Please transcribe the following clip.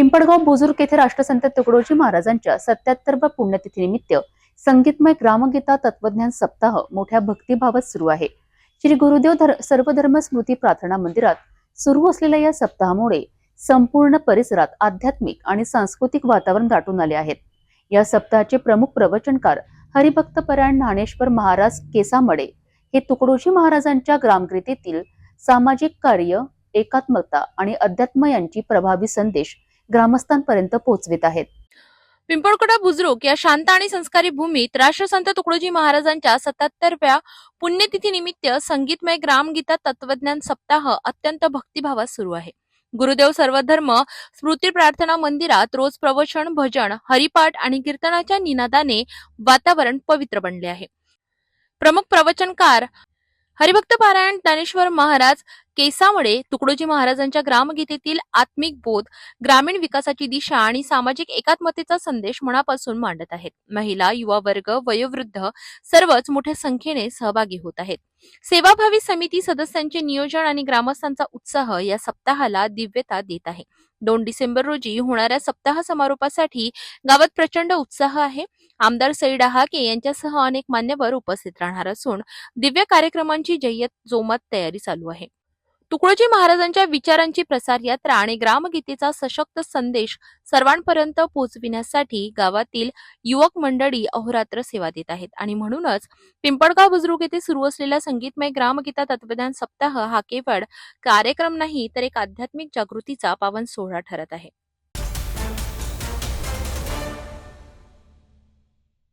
पिंपळगाव बुजुर्ग येथे राष्ट्रसंत तुकडोजी महाराजांच्या सत्याहत्तरव्या पुण्यतिथीनिमित्त संगीतमय ग्रामगीता तत्वज्ञान सप्ताह मोठ्या भक्तीभावात सुरू आहे. श्री गुरुदेव धर सर्वधर्म स्मृती प्रार्थना मंदिरात सुरू असलेल्या या सप्ताहामुळे संपूर्ण परिसरात आध्यात्मिक आणि सांस्कृतिक वातावरण दाटून आले आहेत. या सप्ताहाचे प्रमुख प्रवचनकार हरिभक्तपरायण ज्ञानेश्वर महाराज केसामडे हे तुकडोजी महाराजांच्या ग्रामगीतेतील सामाजिक कार्य एकात्मकता आणि अध्यात्म यांची प्रभावी संदेश ग्रामस्थांपर्यंत पोहोचवित आहेत. पिंपळकोटा बुजुर्ग या शांत आणि संस्कारी भूमीत राष्ट्रसंत तुकडोजी महाराजांच्या सत्याहत्तरव्या पुण्यतिथीनिमित्त संगीतमय ग्रामगीता तत्वज्ञान सप्ताह अत्यंत भक्तिभावात सुरू आहे. गुरुदेव सर्वधर्म स्मृती प्रार्थना मंदिरात रोज प्रवचन भजन हरिपाठ आणि कीर्तनाच्या निनादाने वातावरण पवित्र बनले आहे. प्रमुख प्रवचनकार हरिभक्त पारायण ज्ञानेश्वर महाराज केसामुळे तुकडोजी महाराजांच्या ग्रामगीतेतील आत्मिक बोध ग्रामीण विकासाची दिशा आणि सामाजिक एकात्मतेचा संदेश मनापासून मांडत आहेत. महिला युवा वर्ग वयोवृद्ध सर्वच मोठ्या संख्येने सहभागी होत आहेत. सेवाभावी समिती सदस्यांचे नियोजन आणि ग्रामस्थांचा उत्साह या सप्ताहाला दिव्यता देत आहे. दोन डिसेंबर रोजी होणाऱ्या सप्ताह समारोपासाठी गावात प्रचंड उत्साह आहे. आमदार सई डहाके यांच्यासह अनेक मान्यवर उपस्थित राहणार असून दिव्य कार्यक्रमांची जय्यत जोमात तयारी चालू आहे. तुकडोजी महाराजांच्या विचारांची प्रसार यात्रा आणि ग्रामगीतेचा सशक्त संदेश सर्वांपर्यंत पोहोचविण्यासाठी गावातील युवक मंडळी अहोरात्र सेवा देत आहेत. आणि म्हणूनच पिंपळगाव बुजुर्ग येथे सुरू असलेला संगीतमय ग्रामगीता तत्वज्ञान सप्ताह हा केवळ कार्यक्रम नाही तर एक आध्यात्मिक जागृतीचा पावन सोहळा ठरत आहे.